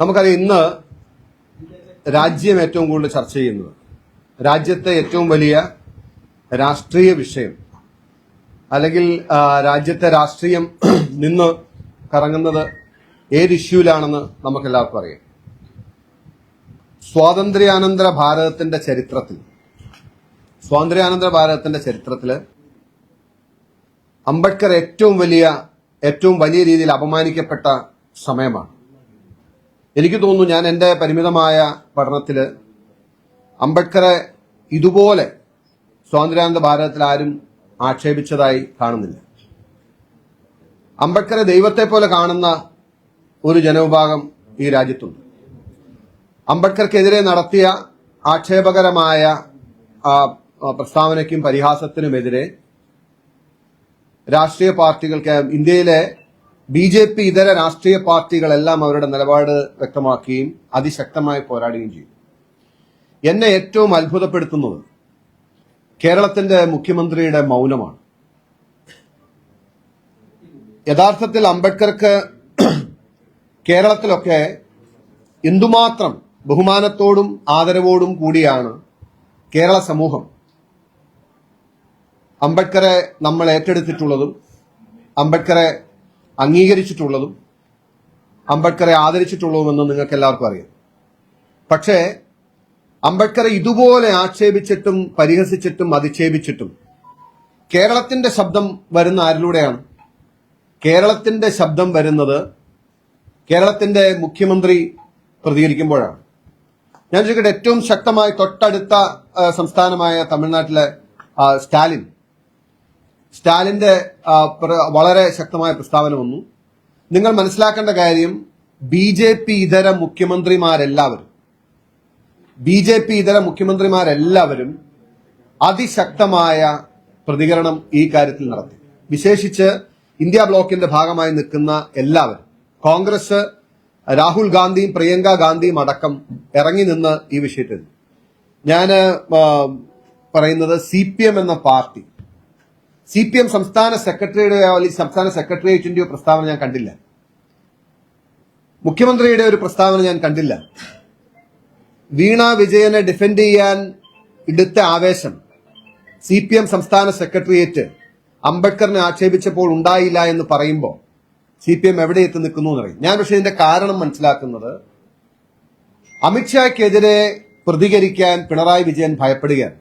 നമുക്കറിയാം ഇന്ന് രാജ്യം ഏറ്റവും കൂടുതൽ ചർച്ച ചെയ്യുന്നത് രാജ്യത്തെ ഏറ്റവും വലിയ രാഷ്ട്രീയ വിഷയം അല്ലെങ്കിൽ രാജ്യത്തെ രാഷ്ട്രീയം നിന്ന് കറങ്ങുന്നത് ഏത് ഇഷ്യൂലാണെന്ന് നമുക്കെല്ലാവർക്കും അറിയാം. സ്വാതന്ത്ര്യാനന്തര ഭാരതത്തിന്റെ ചരിത്രത്തിൽ സ്വാതന്ത്ര്യാനന്തര ഭാരതത്തിന്റെ ചരിത്രത്തിൽ അംബേദ്കർ ഏറ്റവും വലിയ ഏറ്റവും വലിയ രീതിയിൽ അപമാനിക്കപ്പെട്ട സമയമാണ്. എനിക്ക് തോന്നുന്നു ഞാൻ എന്റെ പരിമിതമായ പഠനത്തിൽ അംബേദ്കറെ ഇതുപോലെ സ്വാതന്ത്ര്യാനന്ദ ഭാരതത്തിൽ ആരും ആക്ഷേപിച്ചതായി കാണുന്നില്ല. അംബേദ്കറെ ദൈവത്തെ പോലെ കാണുന്ന ഒരു ജനവിഭാഗം ഈ രാജ്യത്തുണ്ട്. അംബേദ്കർക്കെതിരെ നടത്തിയ ആക്ഷേപകരമായ പ്രസ്താവനയ്ക്കും പരിഹാസത്തിനുമെതിരെ രാഷ്ട്രീയ പാർട്ടികൾക്ക് ഇന്ത്യയിലെ ബി ജെ പി ഇതര രാഷ്ട്രീയ പാർട്ടികളെല്ലാം അവരുടെ നിലപാട് വ്യക്തമാക്കുകയും അതിശക്തമായി പോരാടുകയും ചെയ്തു. എന്നെ ഏറ്റവും അത്ഭുതപ്പെടുത്തുന്നത് കേരളത്തിന്റെ മുഖ്യമന്ത്രിയുടെ മൗനമാണ്. യഥാർത്ഥത്തിൽ അംബേദ്കർക്ക് കേരളത്തിലൊക്കെ എന്തുമാത്രം ബഹുമാനത്തോടും ആദരവോടും കൂടിയാണ് കേരള സമൂഹം അംബേദ്കറെ നമ്മൾ ഏറ്റെടുത്തിട്ടുള്ളതും അംബേദ്കറെ അംഗീകരിച്ചിട്ടുള്ളതും അംബേദ്കറെ ആദരിച്ചിട്ടുള്ളതുമെന്ന് നിങ്ങൾക്ക് എല്ലാവർക്കും അറിയാം. പക്ഷേ അംബേദ്കറെ ഇതുപോലെ ആക്ഷേപിച്ചിട്ടും പരിഹസിച്ചിട്ടും അധിക്ഷേപിച്ചിട്ടും കേരളത്തിന്റെ ശബ്ദം വരുന്ന ആരിലൂടെയാണ്? കേരളത്തിന്റെ ശബ്ദം വരുന്നത് കേരളത്തിന്റെ മുഖ്യമന്ത്രി പ്രതികരിക്കുമ്പോഴാണ്. ഞാൻ ചോദിക്കട്ടെ ഏറ്റവും ശക്തമായി തൊട്ടടുത്ത സംസ്ഥാനമായ തമിഴ്നാട്ടിലെ സ്റ്റാലിൻ സ്റ്റാലിന്റെ വളരെ ശക്തമായ പ്രസ്താവന വന്നു. നിങ്ങൾ മനസ്സിലാക്കേണ്ട കാര്യം ബി ജെ പി ഇതര മുഖ്യമന്ത്രിമാരെല്ലാവരും ബി ജെ പി ഇതര മുഖ്യമന്ത്രിമാരെല്ലാവരും അതിശക്തമായ പ്രതികരണം ഈ കാര്യത്തിൽ നടത്തി. വിശേഷിച്ച് ഇന്ത്യ ബ്ലോക്കിന്റെ ഭാഗമായി നിൽക്കുന്ന എല്ലാവരും കോൺഗ്രസ് രാഹുൽ ഗാന്ധിയും പ്രിയങ്ക ഗാന്ധിയും അടക്കം ഇറങ്ങി നിന്ന് ഈ വിഷയത്തിൽ. ഞാൻ പറയുന്നത് സി എന്ന പാർട്ടി സി പി എം സംസ്ഥാന സെക്രട്ടറിയുടെയോ അല്ലെങ്കിൽ സംസ്ഥാന സെക്രട്ടേറിയറ്റിന്റെയോ പ്രസ്താവന ഞാൻ കണ്ടില്ല. മുഖ്യമന്ത്രിയുടെ ഒരു പ്രസ്താവന ഞാൻ കണ്ടില്ല. വീണ വിജയനെ ഡിഫെൻഡ് ചെയ്യാൻ എടുത്ത ആവേശം സി പി എം സംസ്ഥാന സെക്രട്ടേറിയറ്റ് അംബേദ്കറിനെ ആക്ഷേപിച്ചപ്പോൾ ഉണ്ടായില്ല എന്ന് പറയുമ്പോൾ സി പി എം എവിടെ എത്തി നിൽക്കുന്നു എന്നറിയും ഞാൻ പക്ഷേ ഇതിന്റെ കാരണം മനസ്സിലാക്കുന്നത് അമിത്ഷായ്ക്കെതിരെ പ്രതികരിക്കാൻ പിണറായി വിജയൻ ഭയപ്പെടുകയാണ്.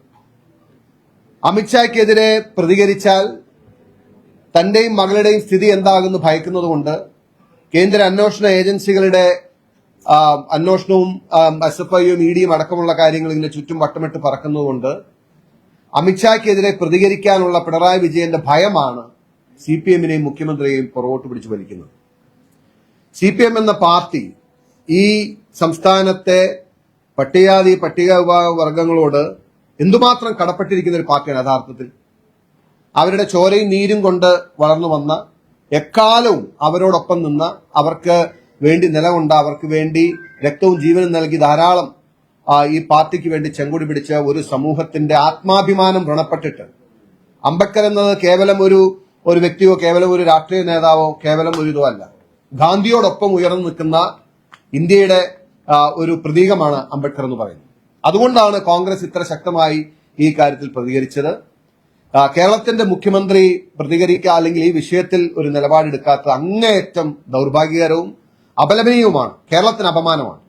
അമിത്ഷായ്ക്കെതിരെ പ്രതികരിച്ചാൽ തന്റെയും മകളുടെയും സ്ഥിതി എന്താകുന്നു ഭയക്കുന്നതുകൊണ്ട് കേന്ദ്ര അന്വേഷണ ഏജൻസികളുടെ അന്വേഷണവും എസ് എഫ് ഐയും ഇ ഡിയും അടക്കമുള്ള കാര്യങ്ങൾ ഇങ്ങനെ ചുറ്റും വട്ടമിട്ട് പറക്കുന്നതുകൊണ്ട് അമിത്ഷായ്ക്കെതിരെ പ്രതികരിക്കാനുള്ള പിണറായി വിജയന്റെ ഭയമാണ് സി പി എമ്മിനെയും മുഖ്യമന്ത്രിയെയും പുറകോട്ട് പിടിച്ചു വലിക്കുന്നത്. സി പി എം എന്ന പാർട്ടി ഈ സംസ്ഥാനത്തെ പട്ടികാതി പട്ടിക വിഭാഗ വർഗങ്ങളോട് എന്തുമാത്രം കടപ്പെട്ടിരിക്കുന്ന ഒരു പാർട്ടിയാണ് യഥാർത്ഥത്തിൽ. അവരുടെ ചോരയും നീരും കൊണ്ട് വളർന്നു വന്ന എക്കാലവും അവരോടൊപ്പം നിന്ന അവർക്ക് വേണ്ടി നിലകൊണ്ട അവർക്ക് വേണ്ടി രക്തവും ജീവനും നൽകി ധാരാളം ഈ പാർട്ടിക്ക് വേണ്ടി ചെങ്കൊടി പിടിച്ച ഒരു സമൂഹത്തിന്റെ ആത്മാഭിമാനം വ്രണപ്പെട്ടിട്ട് അംബേദ്കർ എന്നത് കേവലം ഒരു ഒരു വ്യക്തിയോ കേവലം ഒരു രാഷ്ട്രീയ നേതാവോ കേവലം ഒരു ഇതോ അല്ല ഗാന്ധിയോടൊപ്പം ഉയർന്നു നിൽക്കുന്ന ഇന്ത്യയുടെ ഒരു പ്രതീകമാണ് അംബേദ്കർ എന്ന് പറയുന്നത്. അതുകൊണ്ടാണ് കോൺഗ്രസ് ഇത്ര ശക്തമായി ഈ കാര്യത്തിൽ പ്രതികരിച്ചത്. കേരളത്തിന്റെ മുഖ്യമന്ത്രി പ്രതികരിക്കുക അല്ലെങ്കിൽ ഈ വിഷയത്തിൽ ഒരു നിലപാടെടുക്കാത്തത് അങ്ങേയറ്റം ദൗർഭാഗ്യകരവും അപലപനീയവുമാണ്. കേരളത്തിന് അപമാനമാണ്.